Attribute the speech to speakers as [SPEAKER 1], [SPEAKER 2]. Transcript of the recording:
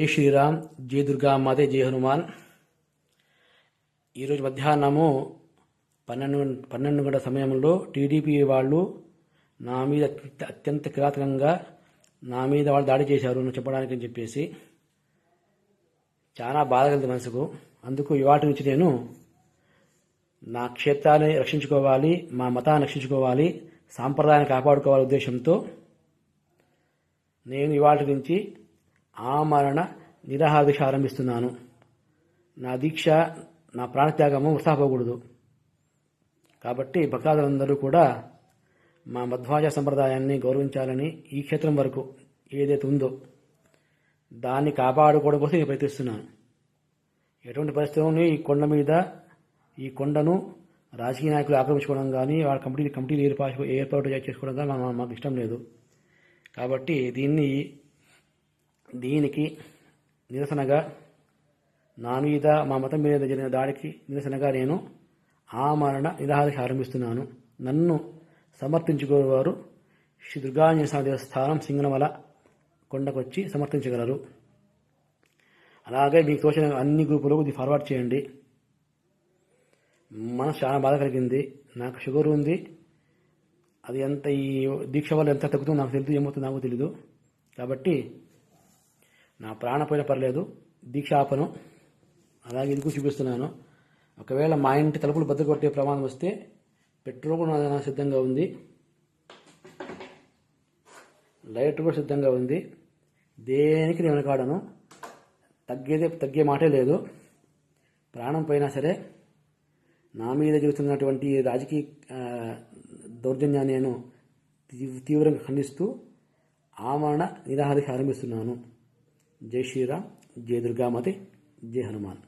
[SPEAKER 1] జై శ్రీరామ్ జై దుర్గామాతే జై హనుమాన్. ఈరోజు మధ్యాహ్నము పన్నెండు పన్నెండు గంటల సమయంలో టీడీపీ వాళ్ళు నా మీద అత్యంత- కిరాతకంగా నా మీద వాళ్ళు దాడి చేశారు అని చెప్పడానికి అని చెప్పేసి చాలా బాధ కలిగింది మనసుకు. అందుకు ఇవాటి నుంచి నేను నా క్షేత్రాన్ని రక్షించుకోవాలి మా మతాన్ని రక్షించుకోవాలి సాంప్రదాయాన్ని కాపాడుకోవాలి ఉద్దేశంతో నేను ఇవాటి నుంచి ఆమరణ నిరాహార దీక్ష ఆరంభిస్తున్నాను నా దీక్ష నా ప్రాణత్యాగము వృథాపోకూడదు. కాబట్టి భక్తాదులందరూ కూడా మా మధ్వాజ సంప్రదాయాన్ని గౌరవించాలని ఈ క్షేత్రం వరకు ఏదైతే ఉందో దాన్ని కాపాడుకోవడం కోసం నేను ప్రయత్నిస్తున్నాను. ఎటువంటి పరిస్థితుల్లోనూ ఈ కొండ మీద ఈ కొండను రాజకీయ నాయకులు ఆక్రమించుకోవడం కానీ వాళ్ళ కమిటీ కమిటీలు ఏర్పాటు ఏర్పాటు చేసుకోవడం కానీ మాకు ఇష్టం లేదు. కాబట్టి దీన్ని దీనికి నిరసనగా నా మీద మా మతం మీద జరిగిన దాడికి నిరసనగా నేను ఆమరణ నిరాహార ఆరంభిస్తున్నాను. నన్ను సమర్థించుకోవారు శ్రీ దుర్గాంజనేశ్వర దేవస్థానం సింగనమల కొండకొచ్చి సమర్థించగలరు. అలాగే మీకు తోచిన అన్ని గ్రూపులకు ఇది ఫార్వర్డ్ చేయండి. మనసు చాలా బాధ కలిగింది. నాకు షుగర్ ఉంది. అది ఎంత ఈ దీక్ష వల్ల ఎంత తగ్గుతుందో నాకు తెలియదు ఏమవుతుందో నాకు తెలీదు. కాబట్టి నా ప్రాణపోయిన పర్లేదు దీక్షాపనం. అలాగే ఎందుకు చూపిస్తున్నాను ఒకవేళ మా ఇంటి తలుపులు బద్దలు కొట్టే ప్రమాదం వస్తే పెట్రోల్ కూడా నా- సిద్ధంగా ఉంది. లైట్ కూడా సిద్ధంగా ఉంది. దేనికి నేను వెనకాడను? తగ్గేదే తగ్గే మాటే లేదు. ప్రాణం పోయినా సరే నా మీద జరుగుతున్నటువంటి రాజకీయ దౌర్జన్యాన్ని నేను తీవ్రంగా ఖండిస్తూ ఆమరణ నిరాహారికి ఆరంభిస్తున్నాను. జై శ్రీరామ్ జై దుర్గామతి జై హనుమాన్